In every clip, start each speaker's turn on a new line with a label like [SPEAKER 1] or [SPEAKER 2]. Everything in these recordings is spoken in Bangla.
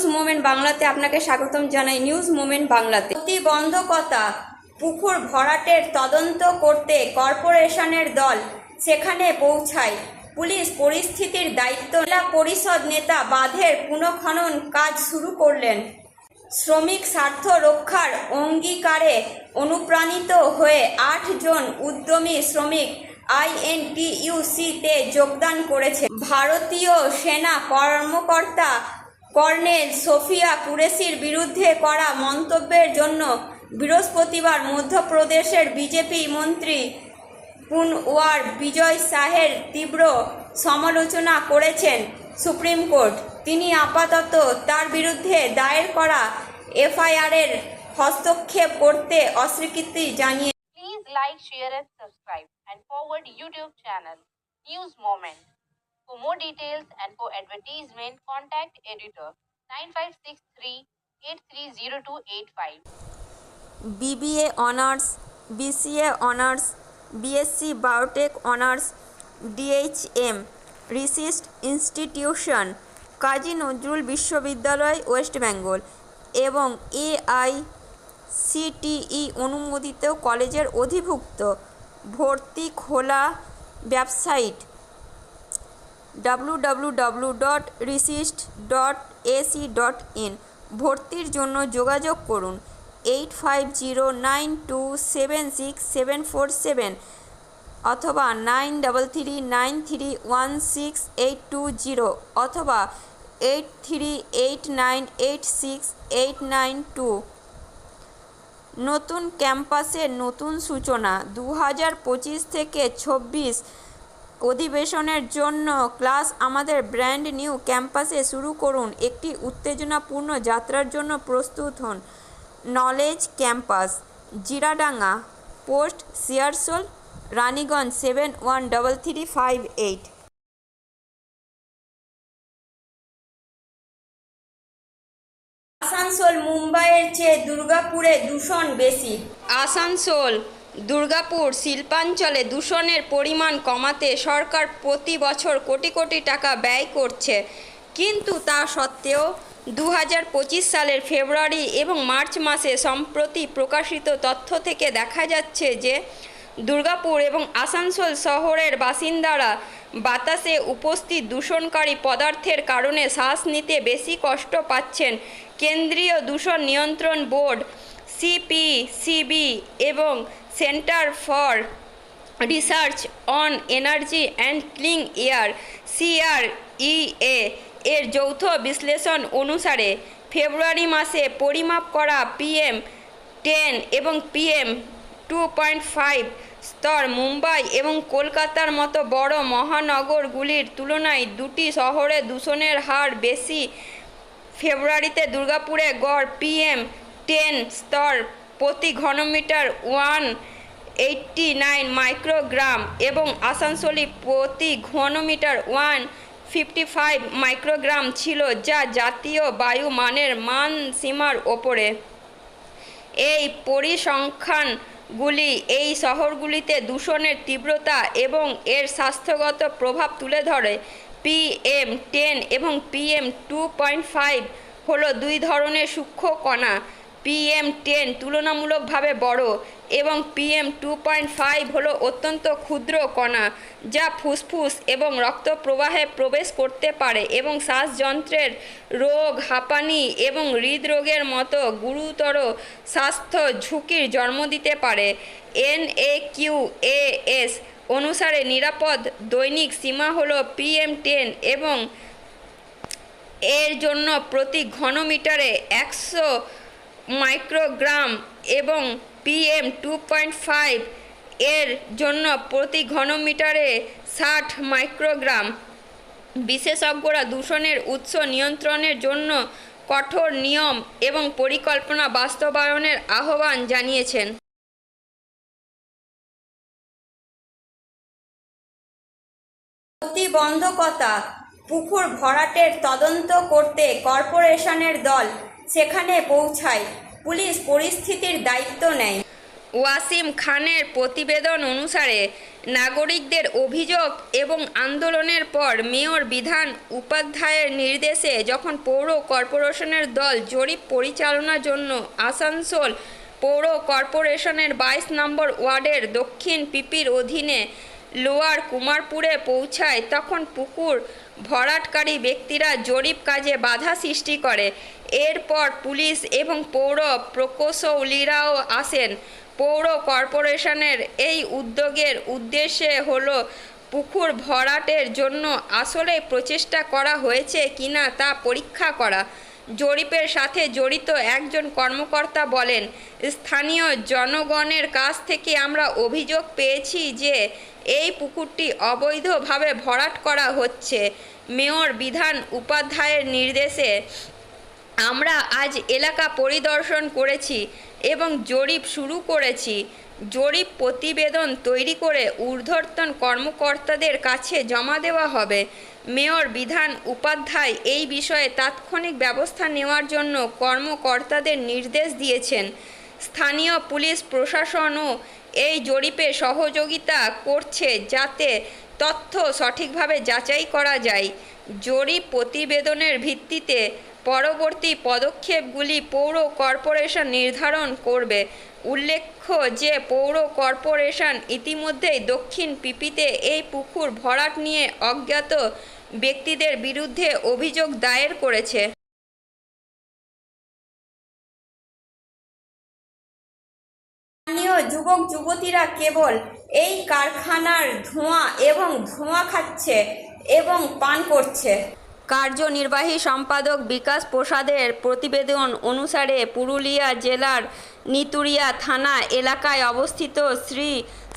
[SPEAKER 1] নিউজ মোমেন্ট বাংলাতে আপনাকে স্বাগতম জানাই। নিউজ মোমেন্ট বাংলাতে। প্রতিবন্ধকতা পুকুর ভরাটের তদন্ত করতে কর্পোরেশনের দল সেখানে পৌঁছায়। পুলিশ পরিস্থিতির দায়িত্ব জেলা পরিষদ নেতা বাঁধের পুনঃখনন কাজ শুরু করলেন। শ্রমিক স্বার্থ রক্ষার অঙ্গীকারে অনুপ্রাণিত হয়ে আটজন উদ্যমী শ্রমিক আইএনটিইউসিতে যোগদান করেছে। ভারতীয় সেনা কর্মকর্তা কর্নেল সোফিয়া কুরেশির বিরুদ্ধে করা মন্তব্যের জন্য বৃহস্পতিবার মধ্যপ্রদেশের বিজেপি মন্ত্রী পুনওয়ার বিজয় শাহের তীব্র সমালোচনা করেছেন সুপ্রিম কোর্ট তিনি আপাতত তার বিরুদ্ধে দায়ের করা এফআইআরের হস্তক্ষেপ করতে অস্বীকৃতি জানিয়ে
[SPEAKER 2] Please like, share, and subscribe, and forward YouTube channel News Moment. For more details and for advertisement, contact editor 9563 830285.
[SPEAKER 1] BBA honours BCA honours BSc biotech honours DHM RCIST institution Kazi Nazrul বিশ্ববিদ্যালয় ওয়েস্ট বেঙ্গল এবং এআই সিটিই অনুমোদিত কলেজের অধিভুক্ত ভর্তি খোলা website dot RCIST dot AC dot in ভর্তির জন্য যোগাযোগ করুন eight five zero nine two seven six seven four seven অথবা nine double three nine three one six eight two zero অথবা eight three eight nine eight six eight nine two নতুন ক্যাম্পাসের নতুন সূচনা দু হাজার পঁচিশ থেকে ছব্বিশ অধিবেশনের জন্য ক্লাস আমাদের ব্র্যান্ড নিউ ক্যাম্পাসে শুরু করুন। একটি উত্তেজনাপূর্ণ যাত্রার জন্য প্রস্তুত হন knowledge campus Jiradanga post Searsole Raniganj seven one double three five eight. Asansol মুম্বাইয়ের চেয়ে দুর্গাপুরে দূষণ বেশি। আসানসোল দুর্গাপুর শিল্পাঞ্চলে দূষণের পরিমাণ কমাতে সরকার প্রতি বছর কোটি কোটি টাকা ব্যয় করছে। কিন্তু তা সত্ত্বেও দু হাজার পঁচিশ সালের ফেব্রুয়ারি এবং মার্চ মাসে সম্প্রতি প্রকাশিত তথ্য থেকে দেখা যাচ্ছে যে দুর্গাপুর এবং আসানসোল শহরের বাসিন্দারা বাতাসে উপস্থিত দূষণকারী পদার্থের কারণে শ্বাস নিতে বেশি কষ্ট পাচ্ছেন কেন্দ্রীয় দূষণ নিয়ন্ত্রণ বোর্ড, সিপিসিবি এবং centre for research on energy and clean air CREA এর যৌথ বিশ্লেষণ অনুসারে ফেব্রুয়ারি মাসে পরিমাপ করা পিএম টেন এবং পিএম টু পয়েন্ট ফাইভ স্তর মুম্বাই এবং কলকাতার মতো বড় মহানগরগুলির তুলনায় দুটি শহরে দূষণের হার বেশি। ফেব্রুয়ারিতে দুর্গাপুরে গড় পিএম টেন স্তর প্রতি ঘনমিটার ওয়ান এইটটি নাইন মাইক্রোগ্রাম এবং আসানসোলি প্রতি ঘনমিটার ওয়ান ফিফটি ফাইভ মাইক্রোগ্রাম ছিল, যা জাতীয় বায়ু মানের মান সীমার ওপরে। এই পরিসংখ্যানগুলি এই শহরগুলিতে দূষণের তীব্রতা এবং এর স্বাস্থ্যগত প্রভাব তুলে ধরে। পিএম টেন এবং পিএম টু পয়েন্ট ফাইভ হলো দুই ধরনের সূক্ষ্ম কণা। পিএম টেন তুলনামূলকভাবে বড় এবং পিএম টু পয়েন্ট ফাইভ হলো অত্যন্ত ক্ষুদ্র কণা, যা ফুসফুস এবং রক্ত প্রবাহে প্রবেশ করতে পারে এবং শ্বাসযন্ত্রের রোগ, হাঁপানি এবং হৃদরোগের মতো গুরুতর স্বাস্থ্য ঝুঁকির জন্ম দিতে পারে। N A Q A S অনুসারে নিরাপদ দৈনিক সীমা হলো পিএম টেন এবং এর জন্য প্রতি ঘনমিটারে একশো মাইক্রোগ্রাম এবং পিএম টু পয়েন্ট ফাইভ এর জন্য প্রতি ঘনমিটারে ষাট মাইক্রোগ্রাম। বিশেষজ্ঞরা দূষণের উৎস নিয়ন্ত্রণের জন্য কঠোর নিয়ম এবং পরিকল্পনা বাস্তবায়নের আহ্বান জানিয়েছেন। প্রতিবন্ধকতা, পুকুর ভরাটের তদন্ত করতে কর্পোরেশনের দল সেখানে পৌঁছায়। পুলিশ পরিস্থিতির দায়িত্ব নেয়। ওয়াসিম খানের প্রতিবেদন অনুসারে, নাগরিকদের অভিযোগ এবং আন্দোলনের পর মেয়র বিধান উপাধ্যায়ের নির্দেশে যখন পৌর কর্পোরেশনের দল জরিপ পরিচালনার জন্য আসানসোল পৌর কর্পোরেশনের বাইশ নম্বর ওয়ার্ডের দক্ষিণ পিপির অধীনে লোয়ার কুমারপুরে পৌঁছায়, তখন পুকুর ভরাটকারী ব্যক্তিরা জরিপ কাজে বাধা সৃষ্টি করে। এরপর পুলিশ এবং পৌর প্রকৌশলীরাও আসেন। পৌর কর্পোরেশনের এই উদ্যোগের উদ্দেশ্যে হলো পুকুর ভরাটের জন্য আসলে প্রচেষ্টা করা হয়েছে কিনা তা পরীক্ষা করা। জরিপের সাথে জড়িত একজন কর্মকর্তা বলেন, স্থানীয় জনগণের কাছ থেকে আমরা অভিযোগ পেয়েছি যে এই পুকুরটি অবৈধভাবে ভরাট করা হচ্ছে। মেয়র বিধান উপাধ্যায়ের নির্দেশে আমরা আজ এলাকা পরিদর্শন করেছি এবং জরিপ শুরু করেছি। জরিপ প্রতিবেদন তৈরি করে ঊর্ধ্বতন কর্মকর্তাদের কাছে জমা দেওয়া হবে। মেয়র বিধান উপাধ্যায় এই বিষয়ে তাৎক্ষণিক ব্যবস্থা নেওয়ার জন্য কর্মকর্তাদের নির্দেশ দিয়েছেন। স্থানীয় পুলিশ প্রশাসনও এই জরিপে সহযোগিতা করছে যাতে তথ্য সঠিকভাবে যাচাই করা যায়। জরিপ প্রতিবেদনের ভিত্তিতে পরবর্তী পদক্ষেপগুলি পৌর কর্পোরেশন নির্ধারণ করবে। উল্লেখ্য যে পৌর কর্পোরেশন ইতিমধ্যেই দক্ষিণ পিপিতে এই পুকুর ভরাট নিয়ে অজ্ঞাত ব্যক্তিদের বিরুদ্ধে অভিযোগ দায়ের করেছে। স্থানীয় যুবক, যুবতীরা কেবল এই কারখানার ধোঁয়া এবং ধোঁয়া খাচ্ছে এবং পান করছে। কার্যনির্বাহী সম্পাদক বিকাশ প্রসাদের প্রতিবেদন অনুসারে পুরুলিয়া জেলার নিতুরিয়া থানা এলাকায় অবস্থিত শ্রী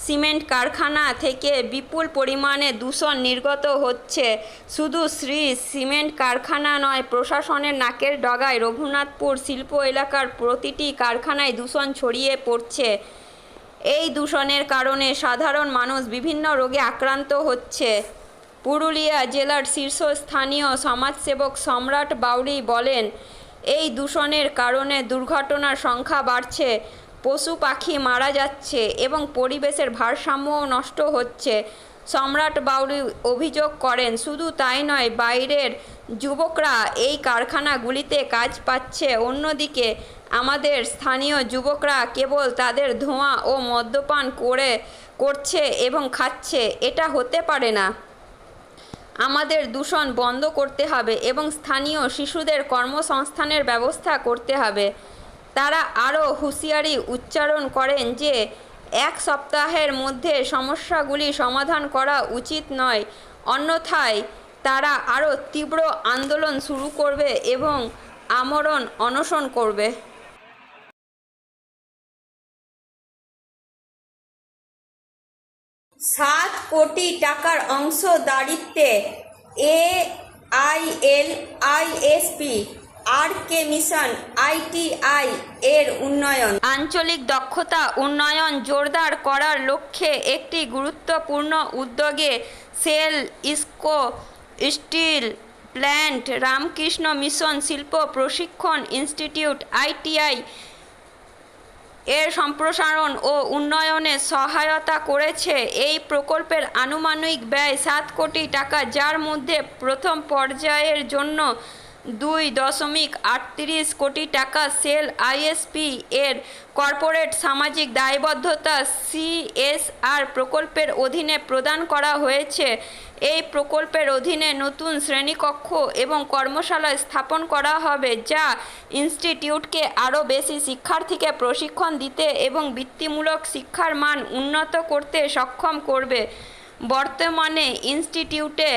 [SPEAKER 1] সিমেন্ট কারখানা থেকে বিপুল পরিমাণে দূষণ নির্গত হচ্ছে। শুধু শ্রী সিমেন্ট কারখানা নয়, প্রশাসনের নাকের ডগায় রঘুনাথপুর শিল্প এলাকার প্রতিটি কারখানায় দূষণ ছড়িয়ে পড়ছে। এই দূষণের কারণে সাধারণ মানুষ বিভিন্ন রোগে আক্রান্ত হচ্ছে। পুরুলিয়া জেলার শীর্ষস্থানীয় সমাজসেবক সম্রাট বাউরি বলেন, এই দূষণের কারণে দুর্ঘটনার সংখ্যা বাড়ছে, পশু পাখি মারা যাচ্ছে এবং পরিবেশের ভারসাম্যও নষ্ট হচ্ছে। সম্রাট বাউরি অভিযোগ করেন, শুধু তাই নয়, বাইরের যুবকরা এই কারখানাগুলিতে কাজ পাচ্ছে। অন্যদিকে, আমাদের স্থানীয় যুবকরা কেবল তাদের ধোঁয়া ও মদ্যপান করে, করছে এবং খাচ্ছে। এটা হতে পারে না। আমাদের দূষণ বন্ধ করতে হবে এবং স্থানীয় শিশুদের কর্মসংস্থানের ব্যবস্থা করতে হবে। তারা আরও হুঁশিয়ারি উচ্চারণ করেন যে, এক সপ্তাহের মধ্যে সমস্যাগুলি সমাধান করা উচিত নয়, অন্যথায় তারা আরও তীব্র আন্দোলন শুরু করবে এবং আমরণ অনশন করবে। সাত কোটি টাকার অংশদারিত্বে A I L I S P R K mission, ITI এর উন্নয়ন। আঞ্চলিক দক্ষতা উন্নয়ন জোরদার করার লক্ষ্যে একটি গুরুত্বপূর্ণ উদ্যোগে SAIL ISCO steel plant, Ramakrishna mission শিল্প প্রশিক্ষণ ইনস্টিটিউট, আইটিআই এর সম্প্রসারণ ও উন্নয়নে সহায়তা করেছে এই প্রকল্পের আনুমানিক ব্যয় সাত কোটি টাকা, যার মধ্যে প্রথম পর্যায়ের জন্য দুই দশমিক আটত্রিশ কোটি টাকা সেল আইএসপি এর কর্পোরেট সামাজিক দায়বদ্ধতা সিএসআর প্রকল্পের অধীনে প্রদান করা হয়েছে। এই প্রকল্পের অধীনে নতুন শ্রেণীকক্ষ এবং কর্মশালা স্থাপন করা হবে, যা ইনস্টিটিউটকে আরও বেশি শিক্ষার্থীকে প্রশিক্ষণ দিতে এবং বৃত্তিমূলক শিক্ষার মান উন্নত করতে সক্ষম করবে। বর্তমানে ইনস্টিটিউটে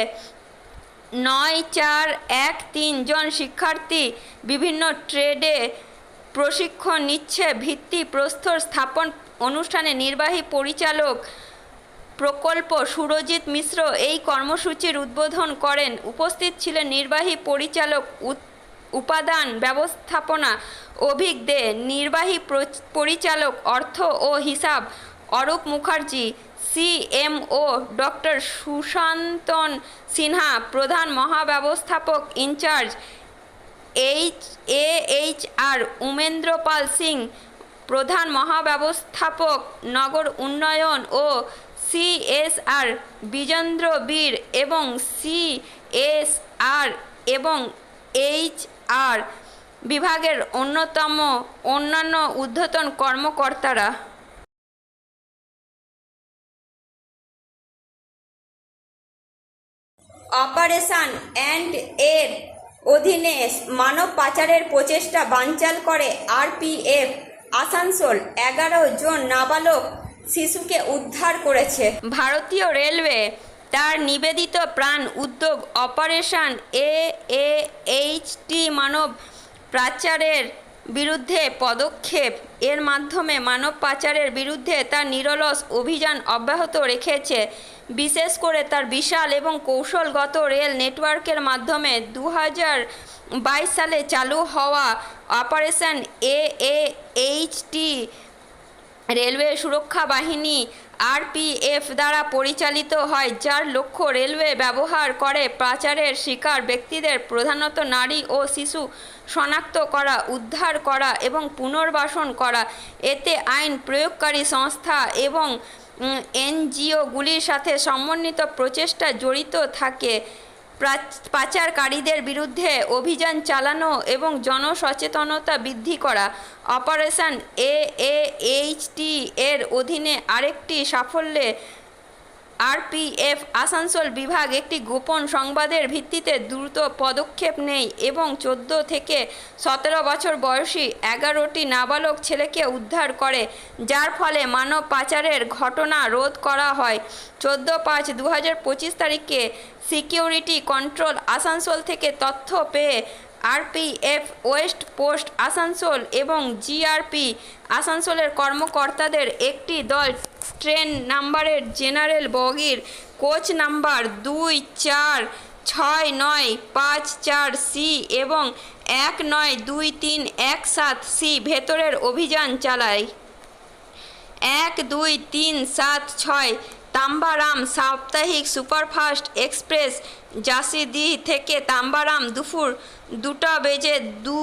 [SPEAKER 1] নয় চার এক তিন জন শিক্ষার্থী বিভিন্ন ট্রেডে প্রশিক্ষণ নিচ্ছে। ভিত্তি প্রস্তর স্থাপন অনুষ্ঠানে নির্বাহী পরিচালক প্রকল্প সুরজিৎ মিশ্র এই কর্মসূচির উদ্বোধন করেন। উপস্থিত ছিলেন নির্বাহী পরিচালক উপাদান ব্যবস্থাপনা অভিজ্ঞ নির্বাহী পরিচালক অর্থ ও হিসাব অরূপ মুখার্জি সিএমও ডক্টর সুশান্তন সিনহা, প্রধান মহাব্যবস্থাপক incharge H, A H R Umendra Pal Singh, প্রধান মহাব্যবস্থাপক নগর উন্নয়ন ও সিএসআর বিজেন্দ্র বীর এবং সিএসআর এবং এইচ আর বিভাগের অন্যতম অন্যান্য ঊর্ধ্বতন কর্মকর্তারা। অপারেশন অ্যান্ড এর অধীনে মানব পাচারের প্রচেষ্টা বানচাল করে আরপিএফ। আসানসোল, এগারো জন নাবালক শিশুকে উদ্ধার করেছে। ভারতীয় রেলওয়ে তার নিবেদিত প্রাণ উদ্যোগ অপারেশন এ এইচটি মানব পাচারের বিরুদ্ধে পদক্ষেপ এর মাধ্যমে মানব পাচারের বিরুদ্ধে তার নিরলস অভিযান অব্যাহত রেখেছে। বিশেষ করে তার বিশাল এবং কৌশলগত রেল নেটওয়ার্কের মাধ্যমে দু বাইশ সালে চালু হওয়া অপারেশন এ এইচটি রেলওয়ে সুরক্ষা বাহিনী আরপিএফ দ্বারা পরিচালিত হয়, যার লক্ষ্য রেলওয়ে ব্যবহার করে পাচারের শিকার ব্যক্তিদের প্রধানত নারী ও শিশু শনাক্ত করা, উদ্ধার করা এবং পুনর্বাসন করা। এতে আইন প্রয়োগকারী সংস্থা এবং এনজিওগুলির সাথে সমন্বিত প্রচেষ্টা জড়িত থাকে। পাচারকারীদের বিরুদ্ধে অভিযান চালানো এবং জনসচেতনতা বৃদ্ধি করা। অপারেশন এ এইচটি এর অধীনে আরেকটি সাফল্যে আরপিএফ আসানসোল বিভাগ একটি গোপন সংবাদের ভিত্তিতে দ্রুত পদক্ষেপ নেয় এবং চোদ্দ থেকে সতেরো বছর বয়সী এগারোটি নাবালক ছেলেকে উদ্ধার করে, যার ফলে মানব পাচারের ঘটনা রোধ করা হয়। চোদ্দ পাঁচ দু পঁচিশ তারিখে সিকিউরিটি কন্ট্রোল আসানসোল থেকে তথ্য পেয়ে আরপিএফ ওয়েস্ট পোস্ট আসানসোল এবং জিআরপি আসানসোলের কর্মকর্তাদের একটি দল ট্রেন নাম্বারের জেনারেল বগির কোচ নাম্বার দুই চার ছয় নয় পাঁচ চার সি এবং এক নয় দুই তিন এক সাত সি ভেতরের অভিযান চালায়। এক দুই তিন সাত ছয় তাম্বারাম সাপ্তাহিক সুপারফাস্ট এক্সপ্রেস জাসিদি থেকে তাম্বারাম দুপুর দুটা বেজে দু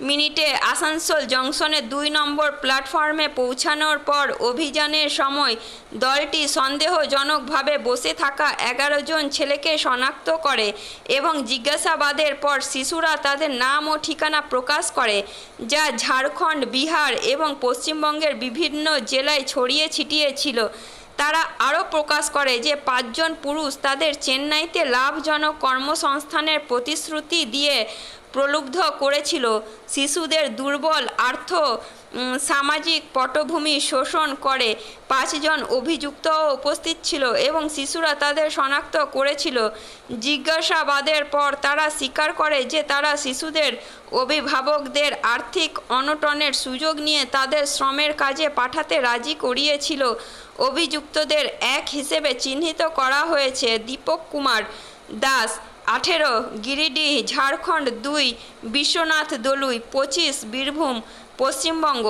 [SPEAKER 1] মিনিটে আসানসোল জংশনের দুই নম্বর প্ল্যাটফর্মে পৌঁছানোর পর অভিযানের সময় দলটি সন্দেহজনকভাবে বসে থাকা এগারো জন ছেলেকে শনাক্ত করে এবং জিজ্ঞাসাবাদের পর শিশুরা তাদের নাম ও ঠিকানা প্রকাশ করে, যা ঝাড়খণ্ড, বিহার এবং পশ্চিমবঙ্গের বিভিন্ন জেলায় ছড়িয়ে ছিটিয়ে ছিল তারা আরও প্রকাশ করে যে পাঁচজন পুরুষ তাদের চেন্নাইতে লাভজনক কর্মসংস্থানের প্রতিশ্রুতি দিয়ে প্রলুব্ধ করেছিল। শিশুদের দুর্বল আর্থ সামাজিক পটভূমি শোষণ করে পাঁচজন অভিযুক্ত উপস্থিত ছিল এবং শিশুরা তাদের শনাক্ত করেছিল। জিজ্ঞাসাবাদের পর তারা স্বীকার করে যে তারা শিশুদের অভিভাবকদের আর্থিক অনটনের সুযোগ নিয়ে তাদের শ্রমের কাজে পাঠাতে রাজি করিয়েছিল। অভিযুক্তদের এক হিসেবে চিহ্নিত করা হয়েছে দীপক কুমার দাস, আঠেরো গিরিডিহ ঝাড়খণ্ড দুই, বিশ্বনাথ দলুই, পঁচিশ, বীরভূম পশ্চিমবঙ্গ।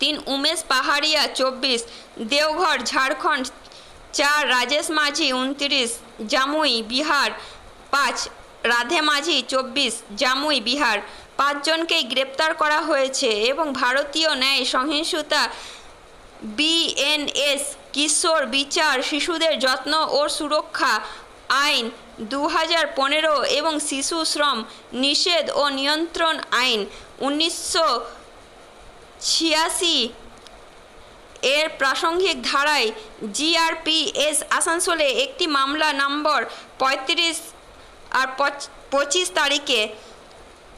[SPEAKER 1] তিন উমেশ পাহাড়িয়া, চব্বিশ দেওঘর, ঝাড়খণ্ড, চার রাজেশ মাঝি, উনত্রিশ জামুই, বিহার, পাঁচ রাধে মাঝি, চব্বিশ জামুই, বিহার। পাঁচজনকেই গ্রেপ্তার করা হয়েছে এবং ভারতীয় ন্যায় সহিংসতা বিএনএস কিশোর বিচার, শিশুদের যত্ন ও সুরক্ষা আইন দু হাজার পনেরো এবং শিশু শ্রম নিষেধ ও নিয়ন্ত্রণ আইন উনিশশো ছিয়াশি এর প্রাসঙ্গিক ধারায় জিআরপিএস আসানসোলে একটি মামলা নম্বর পঁয়ত্রিশ আর পঁচ- পঁচিশ তারিখে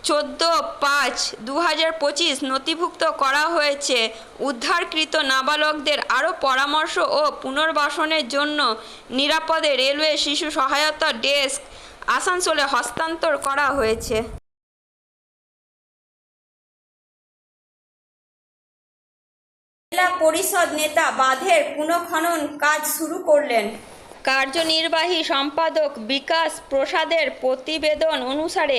[SPEAKER 1] চোদ্দ পাঁচ দু হাজার পঁচিশ নথিভুক্ত করা হয়েছে। উদ্ধারকৃত নাবালকদের আরও পরামর্শ ও পুনর্বাসনের জন্য নিরাপদে রেলওয়ে শিশু সহায়তা ডেস্ক আসানসোলে হস্তান্তর করা হয়েছে। জেলা পরিষদ নেতা বাঁধের পুনঃখনন কাজ শুরু করলেন। কার্যনির্বাহী সম্পাদক বিকাশ প্রসাদের প্রতিবেদন অনুসারে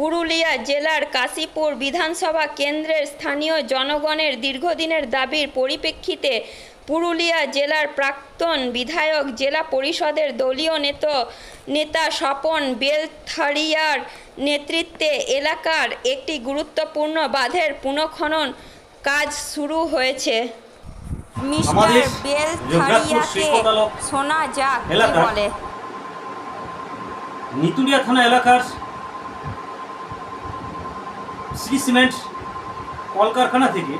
[SPEAKER 1] পুরুলিয়া জেলার কাশীপুর বিধানসভা কেন্দ্রের স্থানীয় জনগণের দীর্ঘদিনের দাবির পরিপ্রেক্ষিতে পুরুলিয়া জেলার প্রাক্তন বিধায়ক জেলা পরিষদের দলীয় নেত নেতা স্বপন বেলথারিয়ার নেতৃত্বে এলাকার একটি গুরুত্বপূর্ণ বাঁধের পুনঃখনন কাজ শুরু হয়েছে। মিস্টার
[SPEAKER 3] আমাদের
[SPEAKER 1] বেল
[SPEAKER 3] যোগরাজপুর
[SPEAKER 1] থারিয়াকে
[SPEAKER 3] শিল্পতালক
[SPEAKER 1] শোনা যাক বলে।
[SPEAKER 3] নিতুলিয়া থানা এলাকার শ্রী সিমেন্ট কলকারখানা থেকে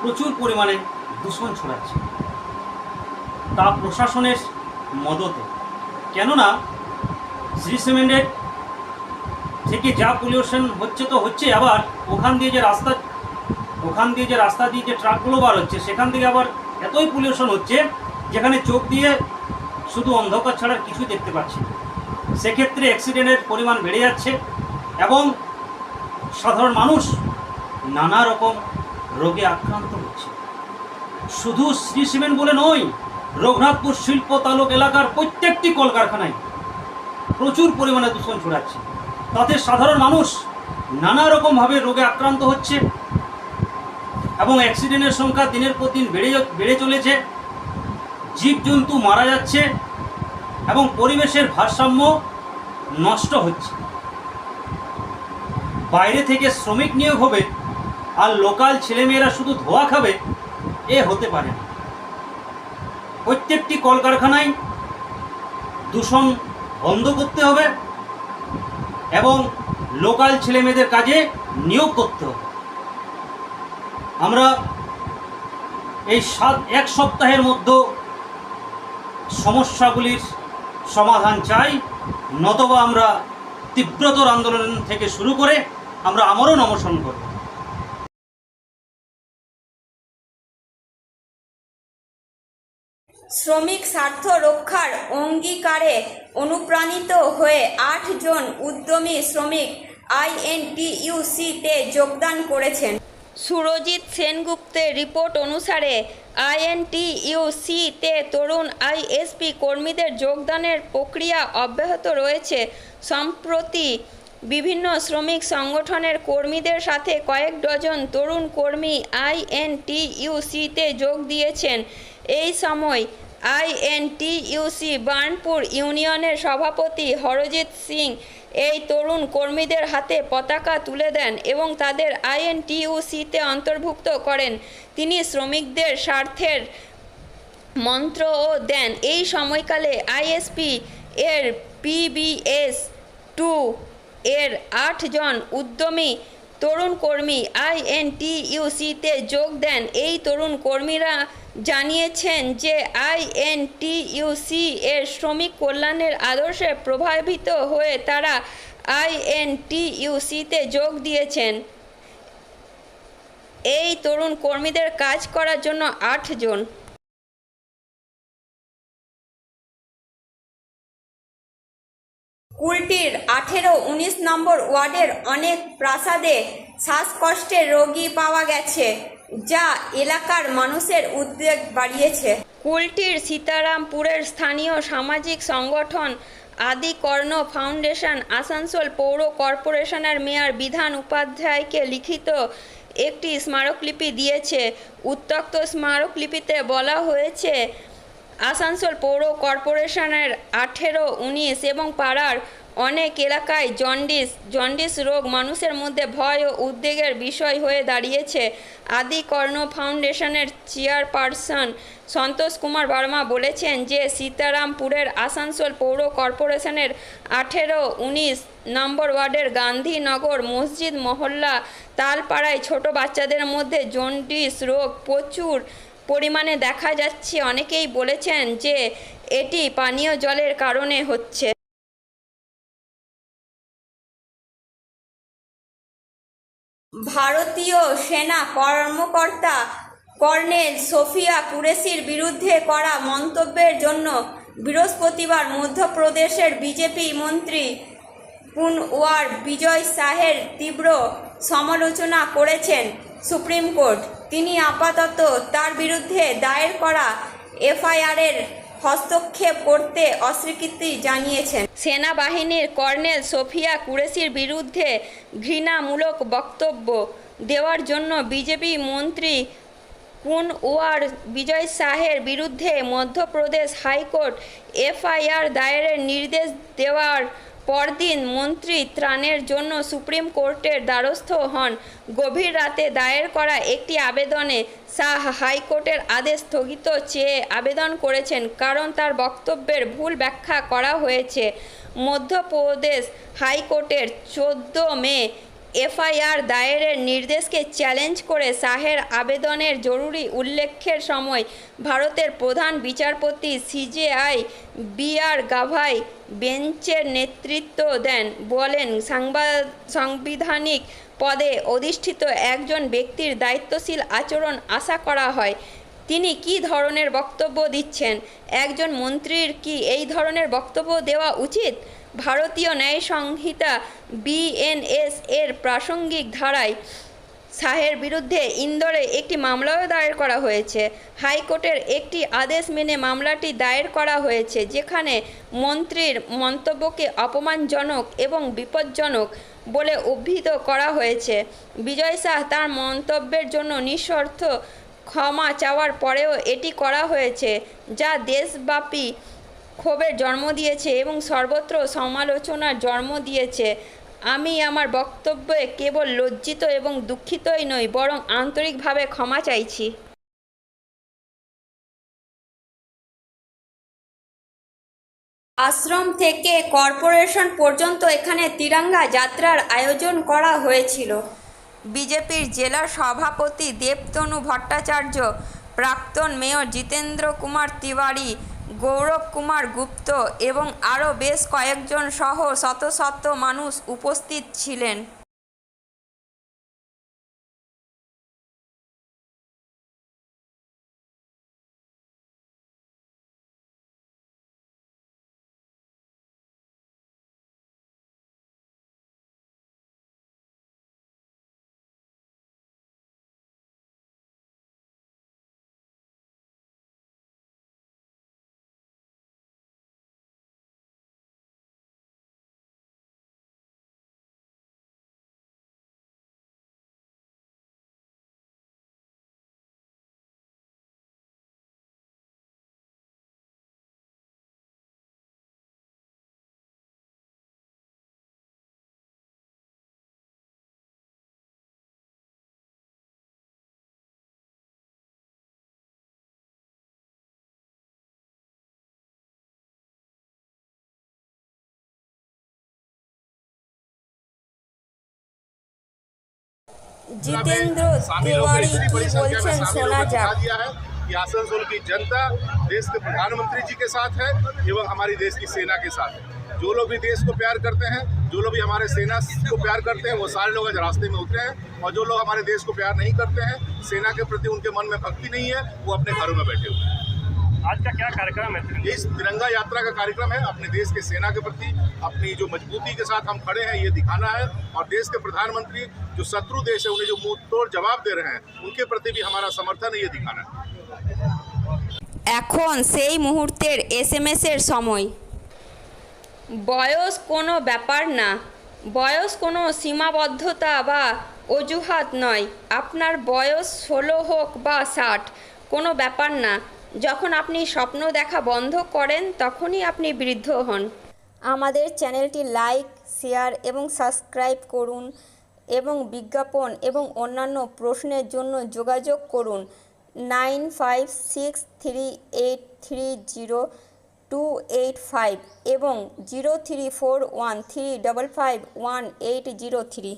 [SPEAKER 3] প্রচুর পরিমাণে দূষণ ছড়াচ্ছে। তা প্রশাসনের মদতে। কেননা শ্রী সিমেন্টের থেকে যা পলিউশন হচ্ছে তো হচ্ছে, আবার ওখান দিয়ে যে রাস্তা, ওখান দিয়ে যে রাস্তা দিয়ে যে ট্রাকগুলো বার হচ্ছে, সেখান থেকে আবার এতই পলিউশন হচ্ছে, যেখানে চোখ দিয়ে শুধু অন্ধকার ছাড়া কিছু দেখতে পাচ্ছি সেক্ষেত্রে অ্যাক্সিডেন্টের পরিমাণ বেড়ে যাচ্ছে এবং সাধারণ মানুষ নানা রকম রোগে আক্রান্ত হচ্ছে। শুধু শ্রী সিমেন্ট বলে নয়, রঘুনাথপুর শিল্প তালুক এলাকার প্রত্যেকটি কলকারখানায় প্রচুর পরিমাণে দূষণ ছড়াচ্ছে। তাতে সাধারণ মানুষ নানা রকমভাবে রোগে আক্রান্ত হচ্ছে এবং অ্যাক্সিডেন্টের সংখ্যা দিনের পর দিন বেড়ে বেড়ে চলেছে। জীবজন্তু মারা যাচ্ছে এবং পরিবেশের ভারসাম্য নষ্ট হচ্ছে। বাইরে থেকে শ্রমিক নিয়োগ হবে আর লোকাল ছেলেমেয়েরা শুধু ধোয়া খাবে, এ হতে পারে না। প্রত্যেকটি কলকারখানায় দূষণ বন্ধ করতে হবে এবং লোকাল ছেলেমেয়েদের কাজে নিয়োগ করতে হবে। আমরা এই সাত, এক সপ্তাহের মধ্যে সমস্যাগুলির সমাধান চাই, নতবা আমরা তীব্রতর আন্দোলন থেকে শুরু করে আমরা আমরণ অনশন করব।
[SPEAKER 1] শ্রমিক স্বার্থ রক্ষার অঙ্গীকারে অনুপ্রাণিত হয়ে আটজন উদ্যমী শ্রমিক আইএনটিইউসিতে যোগদান করেছেন। সুরজিৎ সেনগুপ্তের রিপোর্ট অনুসারে আইএনটিইউসিতে তরুণ আইএসপি কর্মীদের যোগদানের প্রক্রিয়া অব্যাহত রয়েছে। সম্প্রতি বিভিন্ন শ্রমিক সংগঠনের কর্মীদের সাথে কয়েক ডজন তরুণ কর্মী আইএনটিইউসিতে যোগ দিয়েছেন। এই সময় আইএনটিইউসি বার্নপুর ইউনিয়নের সভাপতি হরজিৎ সিং এই তরুণ কর্মীদের হাতে পতাকা তুলে দেন এবং তাদের আইএনটিইউসিতে অন্তর্ভুক্ত করেন। তিনি শ্রমিকদের স্বার্থের মন্ত্রও দেন। এই সময়কালে আইএসপি এর পিবিএস টু এর আটজন উদ্যমী তরুণ কর্মী আইএনটিইউসিতে যোগ দেন। এই তরুণ কর্মীরা জানিয়েছেন যে আইএনটিইউসি এর শ্রমিক কল্যাণের আদর্শে প্রভাবিত হয়ে তারা আইএনটিইউসিতে যোগ দিয়েছেন। এই তরুণ কর্মীদের কাজ করার জন্য আটজন কুলটির আঠেরো, উনিশ নম্বর ওয়ার্ডের অনেক প্রাসাদে শ্বাসকষ্টের রোগী পাওয়া গেছে, যা এলাকার মানুষের উদ্বেগ বাড়িয়েছে। কুলটির সীতারামপুরের স্থানীয় সামাজিক সংগঠন আদিকর্ণ ফাউন্ডেশন আসানসোল পৌর কর্পোরেশনের মেয়র বিধান উপাধ্যায়কে লিখিত একটি স্মারকলিপি দিয়েছে। উত্তক্ত স্মারকলিপিতে বলা হয়েছে আসানসোল পৌর কর্পোরেশনের আঠেরো, উনিশ এবং পাড়ার অনেক এলাকায় জন্ডিস জন্ডিস রোগ মানুষের মধ্যে ভয় ও উদ্বেগের বিষয় হয়ে দাঁড়িয়েছে। আদিকর্ণ ফাউন্ডেশনের চেয়ারপারসন সন্তোষ কুমার বর্মা বলেছেন যে, সীতারামপুরের আসানসোল পৌর কর্পোরেশনের আঠেরো, উনিশ নম্বর ওয়ার্ডের গান্ধীনগর মসজিদ মহল্লা তালপাড়ায় ছোট বাচ্চাদের মধ্যে জন্ডিস রোগ প্রচুর পরিমাণে দেখা যাচ্ছে, অনেকেই বলেছেন যে এটি পানীয় জলের কারণে হচ্ছে। ভারতীয় সেনা কর্মকর্তা কর্নেল সোফিয়া কুরেশির বিরুদ্ধে করা মন্তব্যের জন্য বৃহস্পতিবার মধ্যপ্রদেশের বিজেপি মন্ত্রী কুনওয়ার বিজয় শাহের তীব্র সমালোচনা করেছেন সুপ্রিম কোর্ট। তিনি আপাতত তার বিরুদ্ধে দায়ের করা এফআইআরের হস্তক্ষেপ করতে অস্বীকৃতি জানিয়েছেন। সেনাবাহিনীর কর্নেল সোফিয়া কুরেশির বিরুদ্ধে ঘৃণামূলক বক্তব্য দেওয়ার জন্য বিজেপি মন্ত্রী কুনওয়ার বিজয় শাহের বিরুদ্ধে মধ্যপ্রদেশ হাইকোর্ট এফআইআর দায়েরের নির্দেশ দেওয়ার পরদিন মন্ত্রী ত্রাণের জন্য সুপ্রিম কোর্টের দ্বারস্থ হন। গভীর রাতে দায়ের করা একটি আবেদনে শাহ হাইকোর্টের আদেশ স্থগিত চেয়ে আবেদন করেছেন কারণ তার বক্তব্যের ভুল ব্যাখ্যা করা হয়েছে। মধ্যপ্রদেশ হাইকোর্টের চোদ্দ মে এফআইআর দায়েরের নির্দেশকে চ্যালেঞ্জ করে শাহের আবেদনের জরুরি উল্লেখের সময় ভারতের প্রধান বিচারপতি সিজেআই বি আর গাভাই বেঞ্চের নেতৃত্ব দেন। বলেন সাংবাদ সাংবিধানিক পদে অধিষ্ঠিত একজন ব্যক্তির দায়িত্বশীল আচরণ আশা করা হয়। তিনি কি ধরনের বক্তব্য দিচ্ছেন? একজন মন্ত্রীর কি এই ধরনের বক্তব্য দেওয়া উচিত? ভারতীয় ন্যায় সংহিতা বিএনএস এর প্রাসঙ্গিক ধারায় শাহের বিরুদ্ধে ইন্দোরে একটি মামলাও দায়ের করা হয়েছে। হাইকোর্টের একটি আদেশ মেনে মামলাটি দায়ের করা হয়েছে, যেখানে মন্ত্রীর মন্তব্যকে অপমানজনক এবং বিপজ্জনক বলে অভিহিত করা হয়েছে। বিজয় শাহ তার মন্তব্যের জন্য নিঃশর্ত ক্ষমা চাওয়ার পরেও এটি করা হয়েছে, যা দেশব্যাপী ক্ষোভের জন্ম দিয়েছে এবং সর্বত্র সমালোচনার জন্ম দিয়েছে। আমি আমার বক্তব্যে কেবল লজ্জিত এবং দুঃখিতই নই, বরং আন্তরিকভাবে ক্ষমা চাইছি। আশ্রম থেকে কর্পোরেশন পর্যন্ত এখানে তিরঙ্গা যাত্রার আয়োজন করা হয়েছিল। বিজেপির জেলা সভাপতি দেবতনু ভট্টাচার্য, প্রাক্তন মেয়র জিতেন্দ্র কুমার তিওয়ারি গৌরব কুমার গুপ্ত এবং আরও বেশ কয়েকজন সহ শত শত মানুষ উপস্থিত ছিলেন।
[SPEAKER 4] जितेंद्र
[SPEAKER 1] तिवारी
[SPEAKER 4] की बोलचन सुना जा आसनसोल की जनता देश के प्रधानमंत्री जी के साथ है एवं हमारी देश की सेना के साथ है। जो लोग भी देश को प्यार करते हैं जो लोग भी हमारे सेना को प्यार करते हैं वो सारे लोग आज रास्ते में उतरे हैं और जो लोग हमारे देश को प्यार नहीं करते हैं सेना के प्रति उनके मन में भक्ति नहीं है वो अपने घरों में बैठे हुए हैं।
[SPEAKER 3] आज का क्या कार्यक्रम है
[SPEAKER 4] ये इस तिरंगा यात्रा का कार्यक्रम है अपने देश के सेना के प्रति अपनी जो मजबूती के साथ हम खड़े हैं ये दिखाना है और देश के प्रधानमंत्री जो शत्रु देश है उन्हें जो मुंह तोड़ जवाब दे रहे हैं उनके प्रति भी हमारा समर्थन है ये दिखाना है
[SPEAKER 1] এখন সেই মুহূর্তের এসএমএস এর সময় বয়স কোনো ব্যাপার না বয়স কোনো সীমাবদ্ধতা বা অজুহাত নয় আপনার বয়স ষোলো হোক বা ষাট কোনো ব্যাপার না যখন আপনি স্বপ্ন দেখা বন্ধ করেন, তখনই আপনি বৃদ্ধ হন। আমাদের চ্যানেলটি লাইক, শেয়ার এবং সাবস্ক্রাইব করুন এবং বিজ্ঞাপন এবং অন্যান্য প্রশ্নের জন্য যোগাযোগ করুন nine five six three eight three zero two eight five এবং zero three four one three double five one eight zero three.